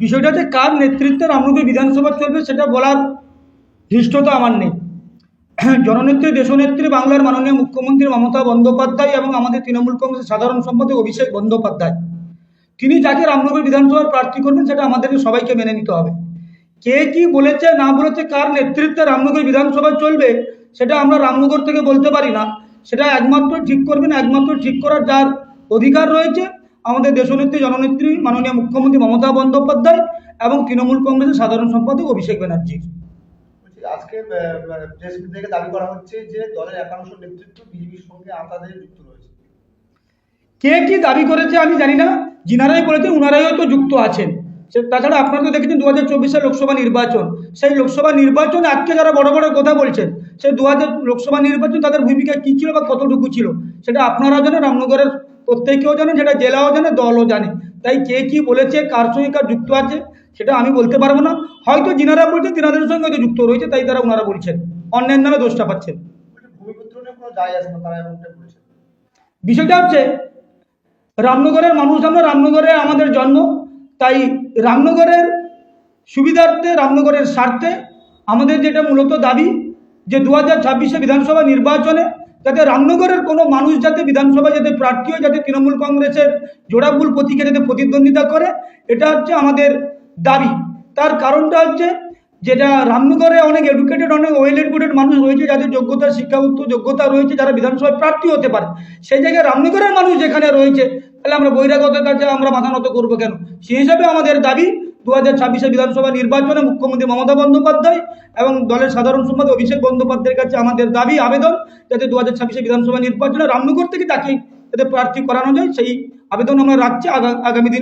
বিষয়টা যে কার নেতৃত্বে রামনগর বিধানসভা চলবে সেটা বলার ধৃষ্টতা আমার নেই। জননেত্রী, দেশনেত্রী, বাংলার মাননীয় মুখ্যমন্ত্রী মমতা বন্দ্যোপাধ্যায় এবং আমাদের তৃণমূল কংগ্রেসের সাধারণ সম্পাদক অভিষেক বন্দ্যোপাধ্যায়। তিনি যাকে রামনগর বিধানসভার প্রার্থী করবেন সেটা আমাদের সবাইকে মেনে নিতে হবে। কে কি বলেছে, না বলেছে, কার নেতৃত্বে রামনগর বিধানসভা চলবে সেটা আমরা রামনগর থেকে বলতে পারি না। সেটা একমাত্র ঠিক করবেন, একমাত্র ঠিক করার যার অধিকার রয়েছে। আমাদের দেশনেত্রী জননেত্রী মাননীয় মুখ্যমন্ত্রী মমতা বন্দ্যোপাধ্যায় এবং তৃণমূল কংগ্রেসের সাধারণ সম্পাদক অভিষেক ব্যানার্জি। আজকে প্রেস থেকে দাবি করা হচ্ছে যে দলের একাংশ নেতৃত্ব বিজেপির সঙ্গে আতাদের যুক্ত রয়েছে। কে কি দাবি করেছে আমি জানি না। যিনারাই করেছেন উনারাই হয়তো যুক্ত আছেন। তাছাড়া আপনারা তো দেখেছেন দু হাজার চব্বিশের লোকসভা নির্বাচন। সেই লোকসভা নির্বাচনে আজকে যারা বড় বড় কথা বলছেন সেই দু হাজার লোকসভা নির্বাচন তাদের ভূমিকা কী ছিল বা কতটুকু ছিল সেটা আপনারা জানেন রামনগরের প্রত্যেকেও জানে সেটা জেলাও জানে, দলও জানে। তাই কে কি বলেছে, কার সঙ্গে কার যুক্ত আছে, সেটা আমি বলতে পারব না। হয়তো যিনারা বলছেন তিনাদের সঙ্গে হয়তো যুক্ত রয়েছে, তাই তারা ওনারা বলছেন। অন্যের নামে দোষটা পাচ্ছেন। বিষয়টা হচ্ছে, রামনগরের মানুষ, আমরা রামনগরে আমাদের জন্ম। তাই রামনগরের সুবিধার্থে, রামনগরের স্বার্থে আমাদের যেটা মূলত দাবি, যে দু হাজার ছাব্বিশে বিধানসভা নির্বাচনে যাতে রামনগরের কোনো মানুষ যাতে বিধানসভায় যাতে প্রার্থী হয়, যাতে তৃণমূল কংগ্রেসের জোড়াফুল প্রতীকে যাতে প্রতিদ্বন্দ্বিতা করে, এটা হচ্ছে আমাদের দাবি। তার কারণটা হচ্ছে যেটা রামনগরে অনেক এডুকেটেড অনেক ওয়েল এডুকেটেড মানুষ রয়েছে, যাদের যোগ্যতা শিক্ষাগত যোগ্যতা রয়েছে, যারা বিধানসভায় প্রার্থী হতে পারে। সেই জায়গায় রামনগরের মানুষ যেখানে রয়েছে, তাহলে আমরা বহিরাগতের কাছে আমরা মাথা নত করব কেন? সেই হিসাবে আমাদের দাবি দু হাজার বিধানসভা নির্বাচনে মুখ্যমন্ত্রী মমতা বন্দ্যোপাধ্যায় এবং দলের সাধারণ সম্পাদক অভিষেক বন্দ্যোপাধ্যায়ের কাছে আমাদের দাবি, আবেদন যাতে দু হাজার ছাব্বিশে বিধানসভা নির্বাচনে রামনগর থেকে তাকে যাতে প্রার্থী করানো যায়, সেই আবেদন আমরা রাখছি আগা- আগামী দিন।